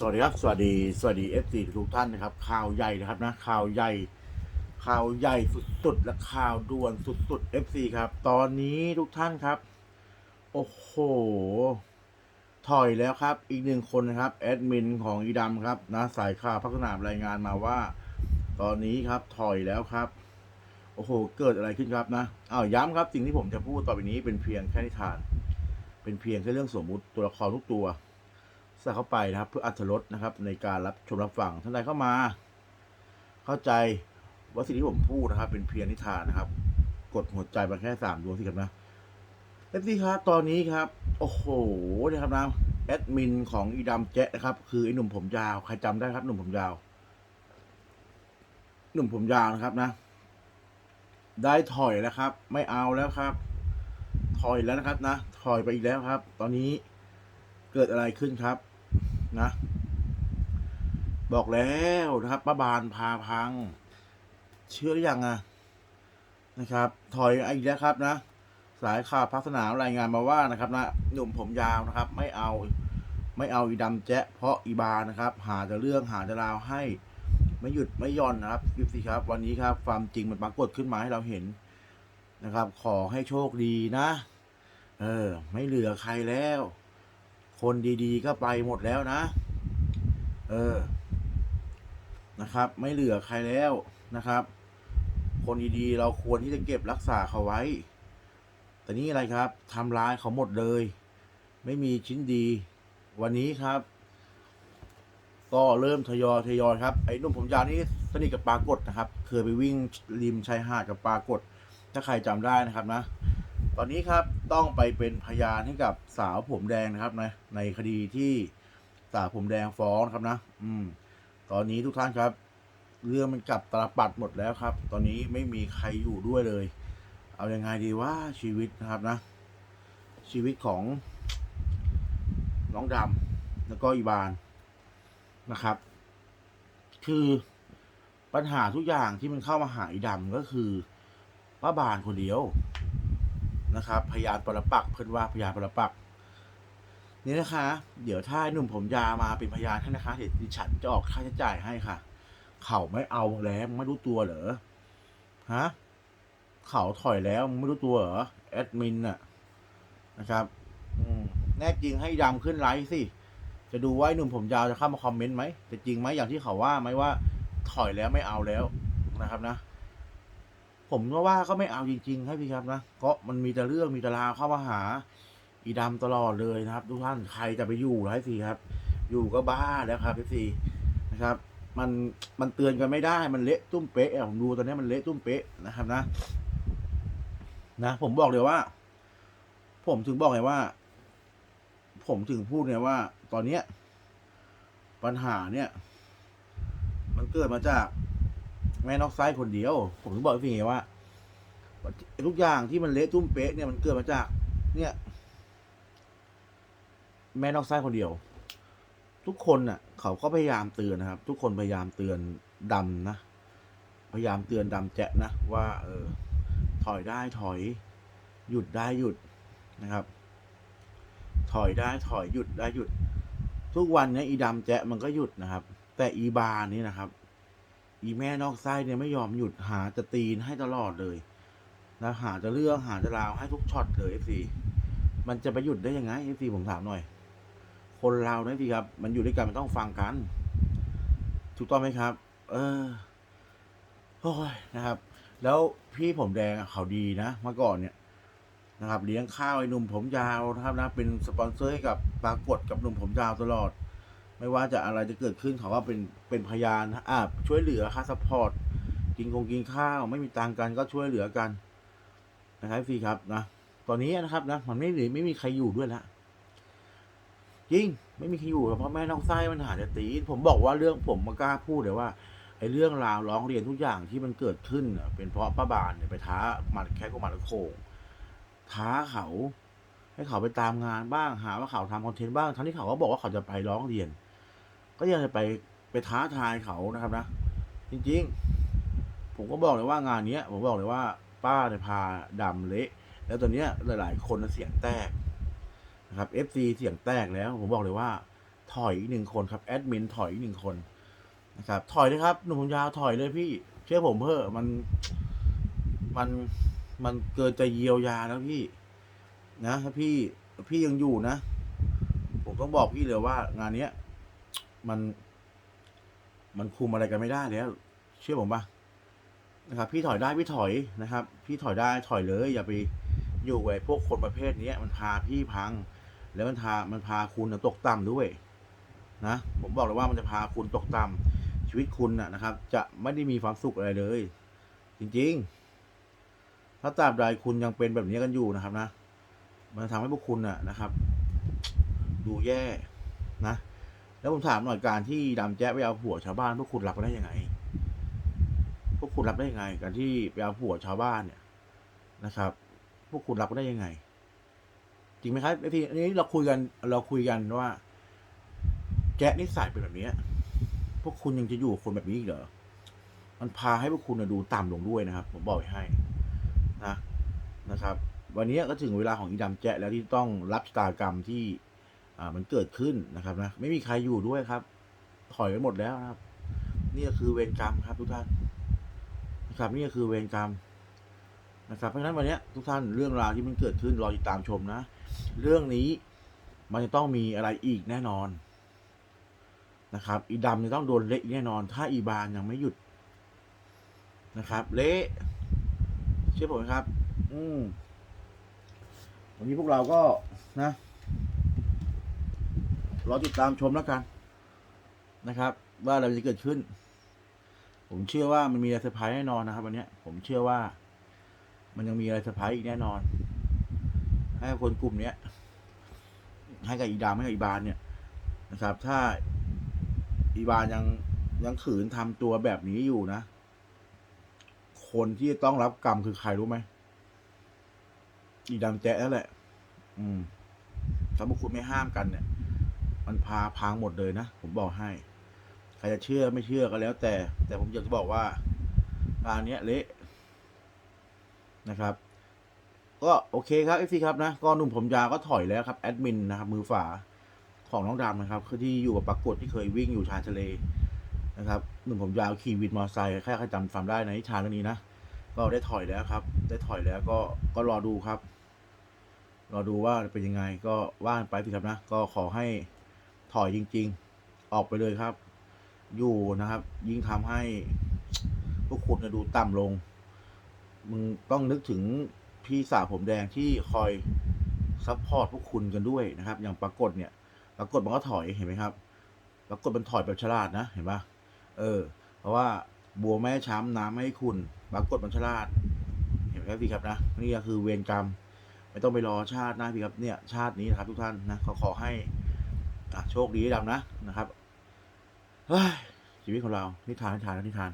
สวัสดีครับ สวัสดี สวัสดีเอฟซีทุกท่านนะครับ ข่าวใหญ่นะครับนะ ข่าวใหญ่ ข่าวใหญ่สุดๆ และข่าวด่วนสุดๆ FC ครับ ตอนนี้ทุกท่านครับ โอ้โห ถอยแล้วครับ อีกหนึ่งคนนะครับ แอดมินของอีดำครับนะ สายข่าวพัฒนามรายงานมาว่า ตอนนี้ครับ ถอยแล้วครับ โอ้โห เกิดอะไรขึ้นครับนะ อ้าว ย้ำครับ สิ่งที่ผมจะพูดต่อไปนี้เป็นเพียงแค่นิทาน เป็นเพียงแค่เรื่องสมมุติ ตัวละครทุกตัว ส่เข้าไปนะครับ เพื่ออัธรสนะครับ ในการรับชมรับฟังท่านใดเข้ามา เข้าใจว่าสิ่งที่ผมพูดนะครับ เป็นเพียงนิทานนะครับ กดหัวใจมาแค่สามดวงสิครับนะเอฟซีครับตอนนี้ครับ โอ้โหนะครับนะแอดมินของอีดำแจ๊ะนะครับ คือไอ้หนุ่มผมยาวใครจำได้ครับ หนุ่มผมยาว หนุ่มผมยาวนะครับนะ ได้ถอยแล้วครับ ไม่เอาแล้วครับ ถอยแล้วนะครับนะถอยไปอีกแล้วครับ ตอนนี้เกิดอะไรขึ้นครับ นะ บอกแล้วนะครับป้าบานพาพัง เชื่อหรือยังอะนะครับ ถอยอีกแล้วครับนะ สายข่าวพักสนามรายงานมาว่านะครับนะหนุ่มผมยาวนะครับ ไม่เอาไม่เอาอีดำแจ๊ะเพราะอีบานะครับ หาจะเรื่องหาจะราวให้ ไม่หยุดไม่ย่อนนะครับยิบสิครับ วันนี้ครับ ความจริงมันปรากฏขึ้นมาให้เราเห็นนะครับ ขอให้โชคดีนะ เออ ไม่เหลือใครแล้ว คนดีๆ ก็ไปหมดแล้วนะ เออ นะครับ ไม่เหลือใครแล้วนะครับ คนดีๆ เราควรที่จะเก็บรักษาเขาไว้ แต่นี่อะไรครับทำร้ายเขาหมดเลย ไม่มีชิ้นดี วันนี้ครับ ก็เริ่มทยอยทยอยครับ ไอ้นุ่มผมยาวนี่สนิทกับปรากฏนะครับ เคยไปวิ่งริมชายหาดกับปรากฏ ถ้าใครจำได้นะครับนะ ตอนนี้ครับต้องไปเป็นพยานให้กับสาวผมแดงนะครับนะในคดีที่สาวผมแดงฟ้องนะครับนะ อืม ตอนนี้ทุกท่านครับ เรื่องมันกลับตาลปัดหมดแล้วครับ ตอนนี้ไม่มีใครอยู่ด้วยเลย เอาอยังไงดีว่าชีวิตนะครับนะ ชีวิตของน้องดำแล้วก็อีบานนะครับ คือปัญหาทุกอย่างที่มันเข้ามาหาอีดำก็คือป้าบานคนเดียว นะครับ พยานปรปักษ์เพื่อนว่าพยานปรปักษ์นี่นะคะ เดี๋ยวถ้าหนุ่มผมยาวมาเป็นพยานให้นะคะเดี๋ยวดิฉันจะออกค่าใช้จ่ายให้ค่ะ เขาไม่เอาแล้วไม่รู้ตัวเหรอฮะเขาถอยแล้วไม่รู้ตัวเหรอแอดมินน่ะนะครับอืมแน่จริงให้ดำขึ้นไลฟ์สิ จะดูว่าหนุ่มผมยาวจะเข้ามาคอมเมนต์ไหมจะจริงไหมอย่างที่เขาว่าไหมว่า ถอยแล้วไม่เอาแล้วนะครับนะ ผมก็ว่าก็ไม่เอาจริงๆให้พี่ครับนะเพราะมันมีแต่เรื่องมีแต่ราวเข้ามาหา อีดำตลอดเลยนะครับ ทุกท่านใครจะไปอยู่ไรสิครับ อยู่ก็บ้าแล้วครับพี่ซีนะครับ มันมันเตือนกันไม่ได้มันเละตุ้มเป๊ะอะผมดูตอนนี้มันเละตุ้มเป๊ะนะครับนะ นะ ผมบอกเลยว่า ผมถึงบอกไงว่า ผมถึงพูดไงว่า ตอนเนี้ย ปัญหาเนี่ย มันเกิดมาจาก แม่นอกไซด์คนเดียว ผมถึงบอกพี่ไงว่าทุกอย่างที่มันเละตุ้มเป๊ะเนี่ยมันเกิดมาจาก เนี่ย แม่นอกไซด์คนเดียว ทุกคนน่ะ เขาก็พยายามเตือนนะครับ ทุกคนพยายามเตือนดำนะพยายามเตือนดำแจะนะว่า เออ ถอยได้ถอย หยุดได้หยุดนะครับ ถอยได้ถอยหยุดได้หยุด ทุกวันเนี้ยอีดำแจะมันก็หยุดนะครับ แต่อีบาร์นี่นะครับ อีแม่นอกไส้เนี่ยไม่ยอมหยุดหาจะตีนให้ตลอดเลยนะหาจะเรื่องหาจะราวให้ทุกช็อตเลยเอฟซีมันจะไปหยุดได้ยังไงเอฟซีผมถามหน่อย คนเราเนี่ยพี่ครับ มันอยู่ด้วยกันมันต้องฟังกัน ถูกต้องไหมครับ เออโอ้ยนะครับ แล้วพี่ผมแดงเขาดีนะเมื่อก่อนเนี่ยนะครับ เลี้ยงข้าวไอ้หนุ่มผมยาวนะครับนะ เป็นสปอนเซอร์ให้กับปรากฏกับหนุ่มผมยาวตลอด ไม่ว่าจะอะไรจะเกิดขึ้นเขาก็เป็นเป็นพยานอ่าช่วยเหลือค่าซัพพอร์ตกินคงกินข้าว ไม่มีตังกันก็ช่วยเหลือกันนะครับพี่ครับนะตอนนี้นะครับนะมันไม่เหลือไม่มีใครอยู่ด้วยละจริงไม่มีใครอยู่เพราะแม่น้องไส้มันหาแต่ตีผมบอกว่าเรื่องผมมากล้าพูดเลยว่าไอ้เรื่องราวร้องเรียนทุกอย่างที่มันเกิดขึ้นเป็นเพราะป้าบานเนี่ยไปท้ามันแค่ก็มันโคงท้าเขา ให้เขาไปตามงานบ้างหาว่าเขาทำคอนเทนต์บ้างทั้งที่เขาก็บอกว่าเขาจะไปร้องเรียน ก็ยังจะไปไปท้าทายเขานะครับนะ จริงๆ ผมก็บอกเลยว่างานเนี้ย ผมบอกเลยว่า ป้าเนี่ยพาดำเละ แล้วตอนเนี้ยหลาย ๆ คนเสียงแตกนะครับ FC เสียงแตกแล้ว ผมบอกเลยว่า ถอยอีกหนึ่งคนครับแอดมินถอยอีกหนึ่งคนนะครับถอยเลยครับหนุ่มยาวถอยเลยพี่ เชื่อผมเพื่อมันมันมันเกินจะเยียวยาแล้วพี่ นะถ้าพี่พี่ยังอยู่นะ ผมต้องบอกพี่เลยว่างานเนี้ย มัน มันคุมอะไรกันไม่ได้แล้ว เชื่อผมปะนะครับ พี่ถอยได้พี่ถอยนะครับ พี่ถอยได้ถอยเลย อย่าไปอยู่ไว้พวกคนประเภทนี้มันพาพี่พัง แล้วมันพามันพาคุณตกต่ำด้วยนะผมบอกเลยว่ามันจะพาคุณตกต่ำชีวิตคุณนะครับ จะไม่ได้มีความสุขอะไรเลย จริง ๆ ถ้าตราบใดคุณยังเป็นแบบนี้กันอยู่นะครับนะ มันทำให้พวกคุณนะครับ ดูแย่นะ แล้วผมถามหน่อยการที่ดำแจ๊ะไปเอาผัวชาวบ้านพวกคุณรับกันได้ยังไง พวกคุณรับได้ยังไง การที่ไปเอาผัวชาวบ้านเนี่ยนะครับ พวกคุณรับกันได้ยังไง จริงไหมครับไอ้ทีนี้เราคุยกันเราคุยกันว่า แจ๊ะนิสัยเป็นแบบนี้พวกคุณยังจะอยู่คนแบบนี้อีกเหรอมันพาให้พวกคุณดูต่ำลงด้วยนะครับ ผมบอกให้นะนะครับ วันนี้ก็ถึงเวลาของอีดำแจ๊ะแล้วที่ต้องรับชะตากรรมที่ อ่ามันเกิดขึ้นนะครับนะไม่มีใครอยู่ด้วยครับ ถอยไปหมดแล้วนะครับ นี่ก็คือเวรกรรมครับทุกท่านนะครับนี่ก็คือเวรกรรมนะครับเพราะฉะนั้นวันนี้ทุกท่านเรื่องราวที่มันเกิดขึ้นรอติดตามชมนะ เรื่องนี้มันจะต้องมีอะไรอีกแน่นอนนะครับ อีดำจะต้องโดนเละแน่นอน ถ้าอีบานยังไม่หยุดนะครับ เละเชื่อผมไหมครับ อืมวันนี้พวกเราก็นะ รอติดตามชมแล้วกันนะครับ ว่าอะไรจะเกิดขึ้น ผมเชื่อว่ามันมีอะไรเซอร์ไพรส์แน่นอนนะครับวันนี้ผมเชื่อว่า มันยังมีอะไรเซอร์ไพรส์อีกแน่นอน ให้คนกลุ่มเนี้ยให้กับอีดามให้กับอีบานเนี่ยนะครับ ถ้าอีบานยังยังขืนทำตัวแบบนี้อยู่นะ คนที่จะต้องรับกรรมคือใครรู้ไหมอีดำแจ๊ะนั่นแหละ อืมถ้าพวกคุณไม่ห้ามกันเนี่ย มันพาพังหมดเลยนะ ผมบอกให้ ใครจะเชื่อไม่เชื่อก็แล้ว แต่ แต่ผมอยากจะบอกว่างานเนี้ยเละนะครับ ก็โอเคครับเอฟซีครับนะก็หนุ่มผมยาวก็ถอยแล้วครับแอดมินนะครับมือฝาของน้องดำนะครับ คือที่อยู่กับปรากฏที่เคยวิ่งอยู่ชายทะเลนะครับหนุ่มผมยาวขี่วินมอเตอร์ไซค์แค่ใครจำฟังได้ในนิทานเรื่องนี้นะก็ได้ถอยแล้วครับ ได้ถอยแล้วก็ก็รอดูครับ รอดูว่าเป็นยังไงก็ว่านไปสิครับนะ ก็ขอให้ ถอยจริง ๆ ออกไปเลยครับ อยู่นะครับ ยิ่งทำให้พวกคุณจะดูต่ำลง มึงต้องนึกถึงพี่สาวผมแดงที่คอยซัพพอร์ตพวกคุณกันด้วยนะครับ อย่างปรากฏเนี่ย ปรากฏมันก็ถอยเห็นไหมครับ ปรากฏมันถอยแบบฉลาดนะเห็นปะเออ เพราะว่าบัวแม่ช้ำน้ำไม่ให้คุณ ปรากฏมันฉลาด เห็นไหมครับพี่ครับนะนี่ก็คือเวรกรรม ไม่ต้องไปรอชาติหนะพี่ครับเนี่ย ชาตินี้นะครับทุกท่านนะขอขอให้ โชคดีดำนะนะครับชีวิตของเรานิทานนิทานนิทาน